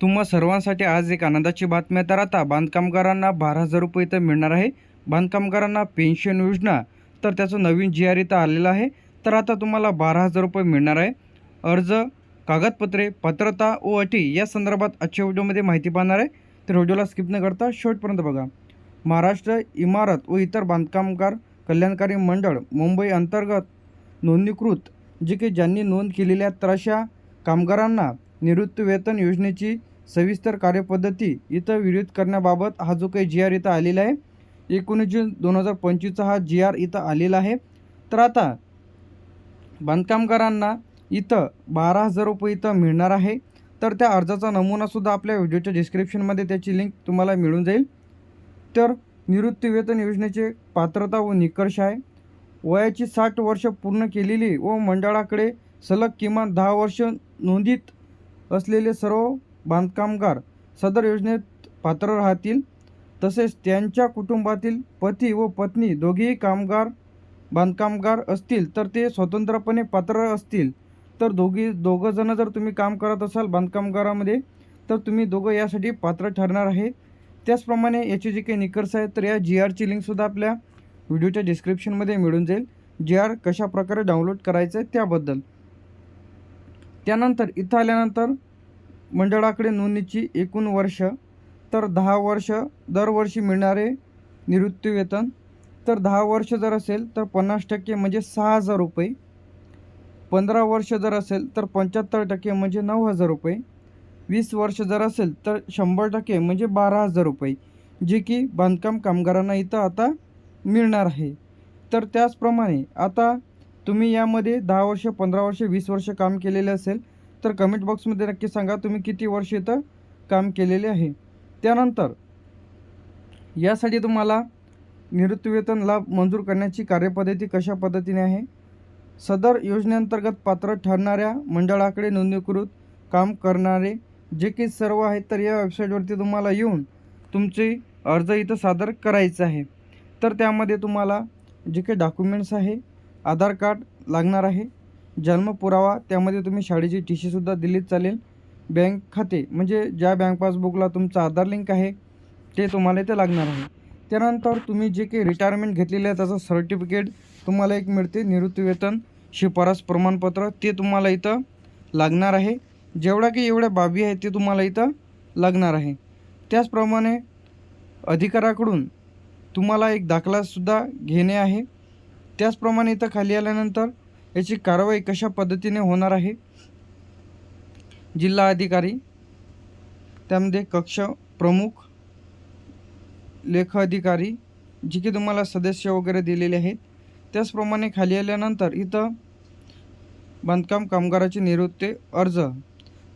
तुम्हा सर्वांसाठी आज एक आनंदाची बातमी आहे. तर आता बांधकामगारांना बारा हजार रुपये इथं मिळणार आहे. बांधकामगारांना पेन्शन योजना तर त्याचं नवीन जी आर इथं आलेलं आहे. तर आता तुम्हाला बारा हजार रुपये मिळणार आहे. अर्ज कागदपत्रे पात्रता व अटी या संदर्भात आजच्या व्हिडिओमध्ये माहिती पाहणार आहे. तर व्हिडिओला स्किप न करता शेवटपर्यंत बघा. महाराष्ट्र इमारत व इतर बांधकामगार कल्याणकारी मंडळ मुंबई अंतर्गत नोंदणीकृत जे की ज्यांनी नोंद केलेल्या तर अशा कामगारांना निवृत्तीवेतन योजनेची सविस्तर कार्यपद्धती इथं विरोध करण्याबाबत हा जो काही जी आर इथं आलेला आहे एकोणीस जून दोन हजार पंचवीसचा हा जी आर इथं आलेला आहे. तर आता बांधकामगारांना इथं बारा हजार रुपये इथं मिळणार आहे. तर त्या अर्जाचा नमुनासुद्धा आपल्या व्हिडिओच्या डिस्क्रिप्शनमध्ये त्याची लिंक तुम्हाला मिळून जाईल. तर निवृत्तीवेतन योजनेचे पात्रता व निकष आहे. वयाची साठ वर्ष पूर्ण केलेली व मंडळाकडे सलग किमान दहा वर्ष नोंदीत असलेले सर्व बांधकामगार सदर योजनेत पात्र राहतील. तसेच त्यांच्या कुटुंबातील पती व पत्नी दोघेही कामगार बांधकामगार असतील तर ते स्वतंत्रपणे पात्र असतील. तर दोघी दोघंजणं जर तुम्ही काम करत असाल बांधकामगारामध्ये तर तुम्ही दोघं यासाठी पात्र ठरणार आहे. त्याचप्रमाणे याचे जे काही निकर्स आहेत तर या जी आरची लिंकसुद्धा आपल्या व्हिडिओच्या डिस्क्रिप्शनमध्ये मिळून जाईल. जी आर कशा प्रकारे डाउनलोड करायचं आहे त्याबद्दल. त्यानंतर इथं आल्यानंतर मंडळाकडे नोंदणीची एकूण वर्ष तर दहा वर्ष दरवर्षी मिळणारे निवृत्तीवेतन तर दहा वर्ष जर असेल तर पन्नास टक्के म्हणजे सहा हजार रुपये. पंधरा वर्ष जर असेल तर पंच्याहत्तर टक्के म्हणजे नऊ हजार रुपये. वीस वर्ष जर असेल तर शंभर टक्के म्हणजे बारा हजार रुपये जे की बांधकाम कामगारांना इथं आता मिळणार आहे. तर त्याचप्रमाणे आता तुम्ही यामध्ये दहा वर्ष पंधरा वर्ष वीस वर्ष काम केलेले असेल तर कमेंट बॉक्समध्ये नक्की सांगा तुम्ही किती वर्ष इथं काम केलेले आहे. त्यानंतर यासाठी तुम्हाला निवृत्तीवेतन लाभ मंजूर करण्याची कार्यपद्धती कशा पद्धतीने आहे? सदर योजनेअंतर्गत पात्र ठरणाऱ्या मंडळाकडे नोंदणीकृत काम करणारे जे की सर्व आहेत तर या वेबसाईटवरती तुम्हाला येऊन तुमचे अर्ज इथं सादर करायचं आहे. तर त्यामध्ये तुम्हाला जे काही डॉक्युमेंट्स आहे आधार कार्ड लागणार आहे. जन्म पुरावा त्यामध्ये तुम्ही शाळेची टी सीसुद्धा दिलीत चालेल. बँक खाते म्हणजे ज्या बँक पासबुकला तुमचं आधार लिंक आहे ते तुम्हाला इथे लागणार आहे. त्यानंतर तुम्ही जे काही रिटायरमेंट घेतलेलं आहे त्याचं सर्टिफिकेट तुम्हाला एक मिळते निवृत्तीवेतन शिफारस प्रमाणपत्र ते तुम्हाला इथं लागणार आहे. जेवढ्या की एवढ्या बाबी आहेत ते तुम्हाला इथं लागणार आहे. त्याचप्रमाणे अधिकाराकडून तुम्हाला एक दाखलासुद्धा घेणे आहे. त्याचप्रमाणे इथं खाली आल्यानंतर याची कारवाई कशा पद्धतीने होणार आहे? जिल्हा अधिकारी त्यामध्ये कक्ष प्रमुख लेख अधिकारी जे की तुम्हाला सदस्य वगैरे दिलेले आहेत. त्याचप्रमाणे खाली आल्यानंतर इथं बांधकाम कामगाराचे निवृत्ती अर्ज.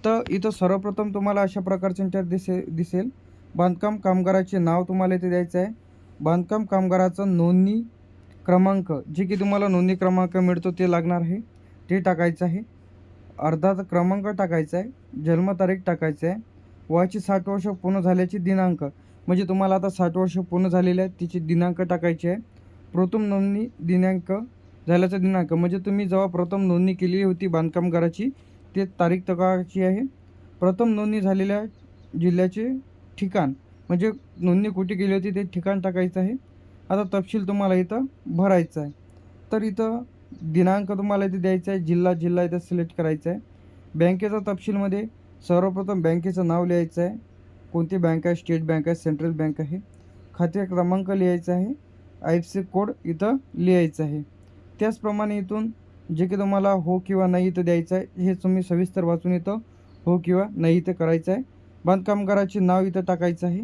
तर इथं सर्वप्रथम तुम्हाला अशा प्रकारचे इंटर दिसे दिसेल. बांधकाम कामगाराचे नाव तुम्हाला इथे द्यायचं आहे. बांधकाम कामगाराचं नोंदणी क्रमांक जे की तुम्हाला नोंदणी क्रमांक मिळतो ते लागणार आहे. ते टाकायचं आहे. अर्धा क्रमांक टाकायचा आहे. जन्मतारीख टाकायचं आहे. वयाची साठ वर्ष पूर्ण झाल्याची दिनांक म्हणजे तुम्हाला आता साठ वर्ष पूर्ण झालेले आहे तिची दिनांक टाकायची आहे. प्रथम नोंदणी दिनांक झाल्याचा दिनांक म्हणजे तुम्ही जेव्हा प्रथम नोंदणी केलेली होती बांधकामगाराची ते तारीख टाकायची आहे. प्रथम नोंदणी झालेल्या जिल्ह्याचे ठिकाण म्हणजे नोंदणी कुठे केली होती ते ठिकाण टाकायचं आहे. आता तपशील तुम्हाला इथं भरायचा आहे. तर इथं दिनांक तुम्हाला इथे द्यायचा आहे जिल्हा जिल्हा इथं सिलेक्ट करायचा आहे. बँकेचा तपशीलमध्ये सर्वप्रथम बँकेचं नाव लिहायचं आहे. कोणती बँक आहे? स्टेट बँक आहे सेंट्रल बँक आहे. खाते क्रमांक लिहायचा आहे. आय एफ सी कोड इथं लिहायचं आहे. त्याचप्रमाणे इथून जे की तुम्हाला हो किंवा नाही इथं द्यायचं आहे हे तुम्ही सविस्तर वाचून इथं हो किंवा नाही इथं करायचं आहे. बांधकामगाराचे नाव इथं टाकायचं आहे.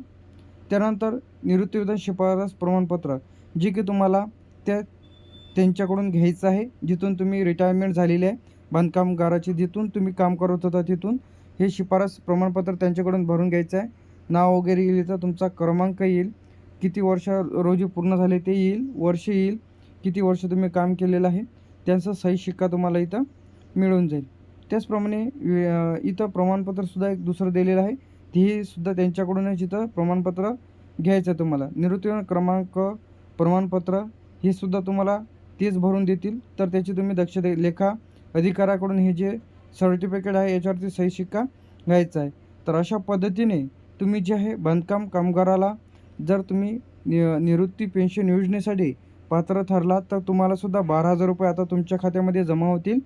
त्यानंतर निवृत्तीवेतन शिफारस प्रमाणपत्र जे की तुम्हाला त्या त्यांच्याकडून घ्यायचं आहे जिथून तुम्ही रिटायरमेंट झालेली आहे बांधकामगाराची जिथून तुम्ही काम करत होता तिथून हे शिफारस प्रमाणपत्र त्यांच्याकडून भरून घ्यायचं आहे. नाव वगैरे येईल इथं तुमचा क्रमांक येईल किती वर्ष रोजी पूर्ण झाले ते येईल वर्ष येईल किती वर्ष तुम्ही काम केलेलं आहे त्यांचा सही शिक्का तुम्हाला इथं मिळून जाईल. त्याचप्रमाणे इथं प्रमाणपत्रसुद्धा एक दुसरं दिलेलं आहे तेही सुद्धा त्यांच्याकडूनच इथं प्रमाणपत्र घ्यायचं आहे तुम्हाला. निवृत्ती क्रमांक प्रमाणपत्र हे सुद्धा तुम्हाला तेच भरून देतील. तर त्याची तुम्ही दक्ष लेखा अधिकाऱ्याकडून हे जे सर्टिफिकेट आहे याच्यावरती सही शिक्का घ्यायचा आहे. तर अशा पद्धतीने तुम्ही जे आहे बांधकाम कामगाराला जर तुम्ही नि निवृत्ती पेन्शन योजनेसाठी पात्र ठरलात तर तुम्हालासुद्धा बारा हजार रुपये आता तुमच्या खात्यामध्ये जमा होतील.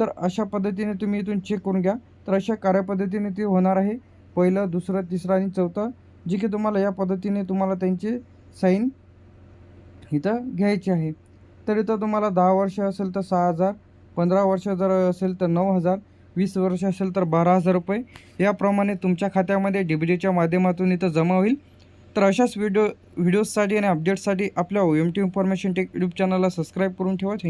तर अशा पद्धतीने तुम्ही इथून चेक करून घ्या. तर अशा कार्यपद्धतीने ते होणार आहे. पहिलं दुसरं तिसरं आणि चौथं जे की तुम्हाला या पद्धतीने तुम्हाला त्यांचे साईन इथं घ्यायचे आहे. तर इथं तुम्हाला दहा वर्ष असेल तर सहा हजार पंधरा वर्ष जर असेल तर नऊ हजार वीस वर्ष असेल तर बारा हजार रुपये. याप्रमाणे तुमच्या खात्यामध्ये डी बी डीच्या माध्यमातून इथं जमा होईल. तर अशाच व्हिडिओ व्हिडिओजसाठी आणि अपडेट्ससाठी आपल्या O M T information tech YouTube चॅनलला सबस्क्राईब करून ठेवा. Thank you